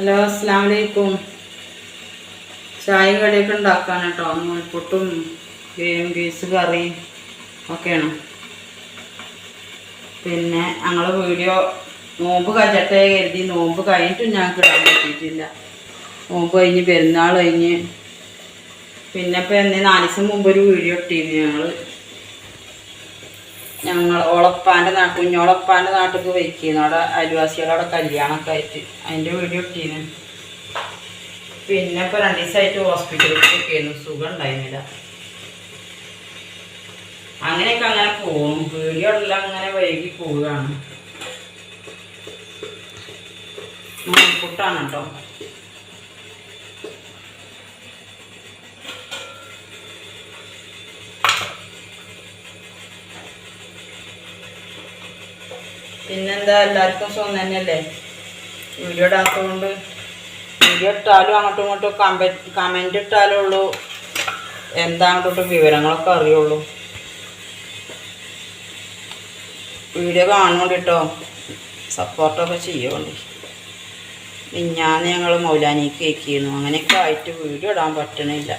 Hello അസ്സാം വലൈക്കും ചായയും കടിയൊക്കെ ഉണ്ടാക്കാൻ കേട്ടോ. നൂൽപ്പൊട്ടും ഗീസ് കറിയും ഒക്കെയാണ്. പിന്നെ ഞങ്ങൾ വീഡിയോ നോമ്പ് കഴിച്ചട്ടെ കരുതി നോമ്പ് കഴിഞ്ഞിട്ടും ഞങ്ങൾക്ക് ഇടാൻ പറ്റിയിട്ടില്ല. നോമ്പ് കഴിഞ്ഞ് പെരുന്നാൾ കഴിഞ്ഞ്. പിന്നെ ഇപ്പം എന്നേ നാല് ദിവസം മുമ്പ് ഒരു വീഡിയോ ഇട്ടിരുന്നു ഞങ്ങൾ ഞങ്ങൾ ഓളപ്പാന്റെ നാട്ട് കുഞ്ഞോളപ്പാന്റെ നാട്ടിലേക്ക് വയ്ക്കുന്നു അവിടെ അയൽവാസികളവിടെ കല്യാണമൊക്കെ ആയിട്ട് അതിന്റെ വീഡിയോ ഇട്ടീന്. പിന്നെ ഇപ്പോൾ രണ്ട് ദിവസമായിട്ട് ഹോസ്പിറ്റലിൽ പോയിരുന്നു സുഖം ഉണ്ടായിരുന്നില്ല അങ്ങനെയൊക്കെ അങ്ങനെ പോകും വീഡിയോ എല്ലാം അങ്ങനെ വൈകി പോവുകയാണ്. പുട്ടാണ് കേട്ടോ. പിന്നെന്താ എല്ലാവർക്കും സുഖം തന്നെയല്ലേ? വീഡിയോ ഇടാത്തതുകൊണ്ട് വീഡിയോ ഇട്ടാലും അങ്ങോട്ടും ഇങ്ങോട്ടും കമ കമന്റ് ഇട്ടാലേ ഉള്ളൂ. എന്താ അങ്ങോട്ടും വിവരങ്ങളൊക്കെ അറിയുള്ളൂ. വീഡിയോ കാണുന്നുണ്ട് കേട്ടോ സപ്പോർട്ടൊക്കെ ചെയ്യുന്നുണ്ട്. മിഞ്ഞാന്ന് ഞങ്ങൾ മൗലാനിക്ക് കേൾക്കിയിരുന്നു അങ്ങനെയൊക്കെ ആയിട്ട് വീഡിയോ ഇടാൻ പറ്റണില്ല.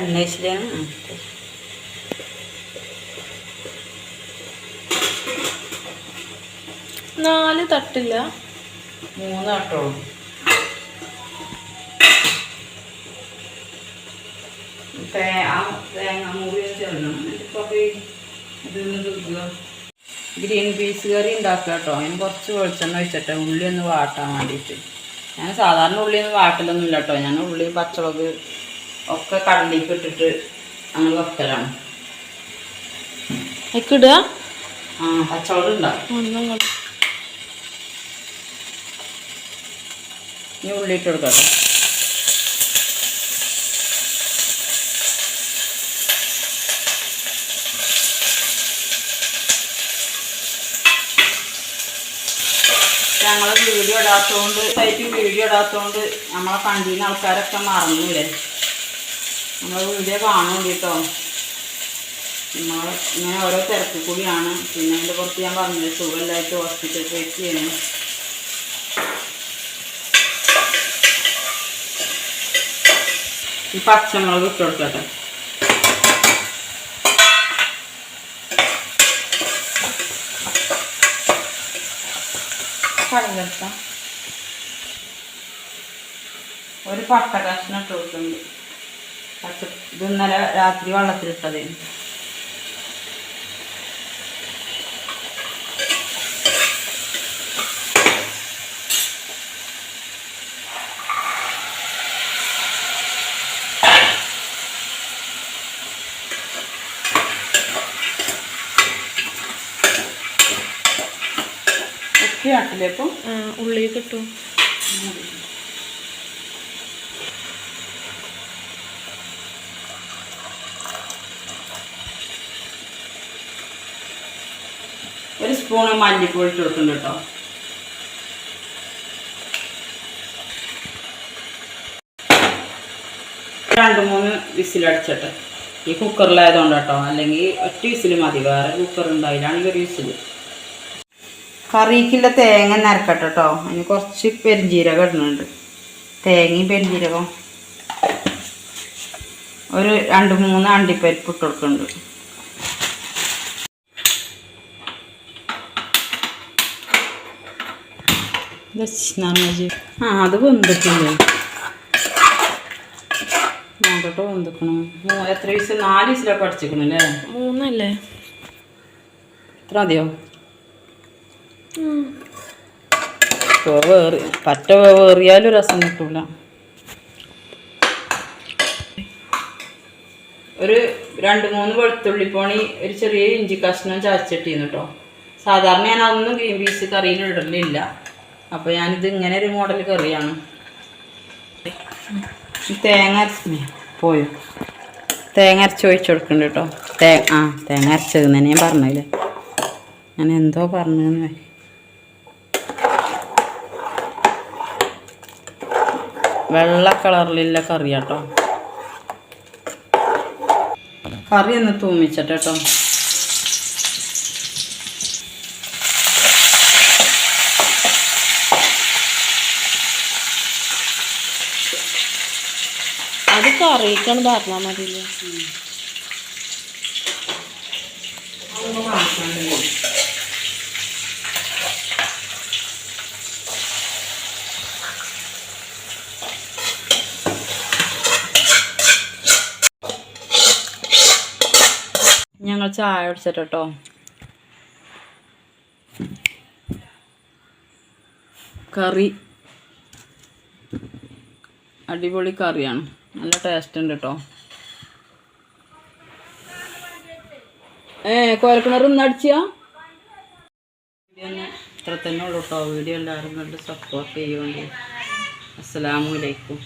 എണ്ണേശിലാണ് നാല് തട്ടില്ല. മൂന്ന് തട്ടോളൂ. തേങ്ങ ഗ്രീൻ പീസ് കറി ഉണ്ടാക്കുക കേട്ടോ. അതിന് കുറച്ച് വെളിച്ചെണ്ണ ഒഴിച്ചിട്ട് ഉള്ളി ഒന്ന് വാട്ടാൻ വേണ്ടിയിട്ട്. ഞാൻ സാധാരണ ഉള്ളി ഒന്നും വാട്ടലൊന്നും ഇല്ല കേട്ടോ. ഞാൻ ഉള്ളി പച്ചമുളക് ഒക്കെ കടലിലേക്ക് ഇട്ടിട്ട് അങ്ങനെ വെക്കലാണ് അയക്കിടുക ആ പച്ചമുളക് ഉണ്ടാവും ഇനി ഉള്ളി ഇട്ട് കൊടുക്കട്ടെ ഞങ്ങൾ വീഡിയോ ഇടാത്തതുകൊണ്ട് സൈറ്റ് വീഡിയോ ഇടാത്തതുകൊണ്ട് നമ്മളെ കണ്ടീന ആൾക്കാരൊക്കെ മറന്നില്ലേ? നമ്മൾ വീഡിയോ കാണും കേട്ടോ നമ്മൾ ഇങ്ങനെ ഓരോ തിരക്കിൽ കൂടിയാണ്. പിന്നെ അതിന്റെ പുറത്ത് ഞാൻ പറഞ്ഞത് സുഖമില്ലായിട്ട് ഹോസ്പിറ്റലിൽ പോയിട്ട് ചെയ്യുന്നു ഈ പച്ചമുളക് ഇട്ട് കൊടുക്കട്ടെ. കറിവെക്കാം ഒരു പട്ട കഷ്ണം ഇട്ട് കൊടുക്കുന്നുണ്ട്. പച്ച ഇത് ഇന്നലെ രാത്രി വെള്ളത്തിലിട്ടത്. ഉള്ളി കിട്ടും. സ്പൂണ് മല്ലിപ്പൊടി ഇട്ട് കേട്ടോ. രണ്ട് മൂന്ന് വിസിലടിച്ചിട്ട് ഈ കുക്കറിലായതുകൊണ്ട് കേട്ടോ. അല്ലെങ്കിൽ ഒറ്റ വിസിൽ മതി. വേറെ കുക്കർ ഉണ്ടായില്ലാണെങ്കിൽ ഒരു വിസിൽ. കറിക്കുള്ള തേങ്ങ നരക്കട്ടെ കേട്ടോ. അതിന് കുറച്ച് പെരിഞ്ചീരകം ഇടുന്നുണ്ട്. തേങ്ങയും പെരിഞ്ചീരകം ഒരു രണ്ട് മൂന്ന് അണ്ടിപ്പരിപ്പ് ഇട്ട് കൊടുക്കുന്നുണ്ട്. ആ അത് വെന്തിട്ടില്ലേ? നോക്കട്ടെ വെന്തിക്കണം. എത്ര വയസ്സ് നാല് വയസ്സിലൊക്കെ അടിച്ചിക്കണല്ലേ മൂന്നല്ലേ? എത്ര മതിയോ? വേറി പറ്റ വേറിയാലും രസം കിട്ടൂല. ഒരു രണ്ട് മൂന്ന് വെളുത്തുള്ളി പോണി ഒരു ചെറിയ ഇഞ്ചി കഷ്ണം ചതച്ചിട്ടിരുന്നു കേട്ടോ സാധാരണ ഞാൻ അതൊന്നും ഗ്രീൻ പീസ് കറിയിൽ ഇടലില്ല. അപ്പോൾ ഞാനിത് ഇങ്ങനെ ഒരു മോഡൽ കറിയാണ് തേങ്ങ പോയോ? തേങ്ങ അരച്ച് ഒഴിച്ചു കൊടുക്കുന്നുണ്ട് കേട്ടോ. തേ ആ തേങ്ങ അരച്ചത് തന്നെ ഞാൻ പറഞ്ഞില്ലേ? ഞാൻ എന്തോ പറഞ്ഞു വെള്ള കളറിലുള്ള കറി കേട്ടോ കറി ഒന്ന് തൂമിച്ചിട്ട് അത് കറിയിക്കാണ് പറഞ്ഞാൽ മതിയില്ലേ. ഞങ്ങൾ ചായ കുടിച്ചിട്ട് കറി. അടിപൊളി കറിയാണ്. നല്ല ടേസ്റ്റ് ഉണ്ട് കേട്ടോ ഏ കോരക്കിണർ ഒന്ന് അടിച്ചാ? ഇത്ര തന്നെ ഉള്ളൂ കേട്ടോ വീഡിയോ എല്ലാവരും കണ്ട് സപ്പോർട്ട് ചെയ്യുമെങ്കിൽ അസ്സലാമു അലൈക്കും.